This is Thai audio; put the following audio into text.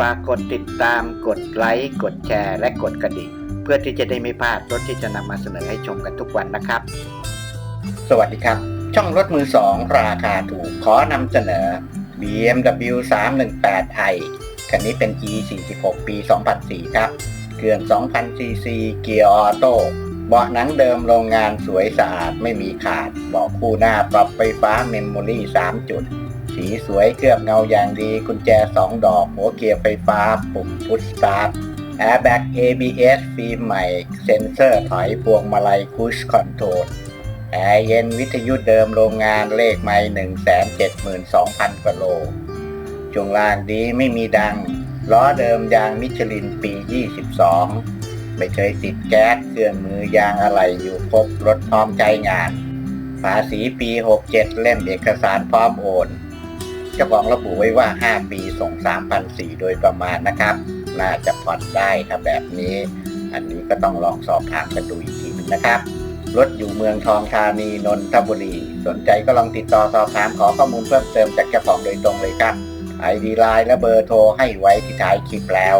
ฝากกดติดตามกดไลค์กดแชร์ และกดกระดิ่ง เพื่อที่จะได้ไม่พลาดรถที่จะนำมาเสนอให้ชมกันทุกวันนะครับ สวัสดีครับ ช่องรถมือสองราคาถูกขอนำเสนอ BMW 318i คันนี้เป็น E 46 ปี 2004 ครับเกือน2,000ซีซีเกียร์ออโต้เบาะหนังเดิมโรงงานสวยสะอาดไม่มีขาดเบาะคู่หน้าปรับไฟฟ้าเมมโมรี่3จุด สีสวยเคลือบเงาอย่างดี กุญแจ 2 ดอก หัวเกียร์ไฟฟ้า ปุ่มพุชสตาร์ทแอร์แบ็ก ABS ฟิล์มใหม่ เซ็นเซอร์ถอยพวงมาลัยคุชคอนโทรลแอร์เย็นวิทยุเดิมโรงงานเลขไม่172,000กว่าโลช่วงล่างดีไม่มีดัง ล้อเดิมยางมิชลินปี 22 ไม่เคยติดแก๊สเครื่องมือยางอะไรอยู่ครบรถพร้อมใช้งาน ภาษีปี 67 เล่มเอกสารพร้อมโอน จ้าของระบุไว้ว่า 5 ปีส่ง3,400โดยประมาณนะครับ น่าจะผ่อนได้ถ้าแบบนี้ อันนี้ก็ต้องลองสอบถามกันดูอีกทีหนึงนะครับรถอยู่เมืองทองธานีนนทบุรี สนใจก็ลองติดต่อสอบถามขอข้อมูลเพิ่มเติมจากเจ้าของโดยตรงเลยครับอีดีไลน์และเบอร์โทรให้ไว้ที่ท้ายคลิปแล้ว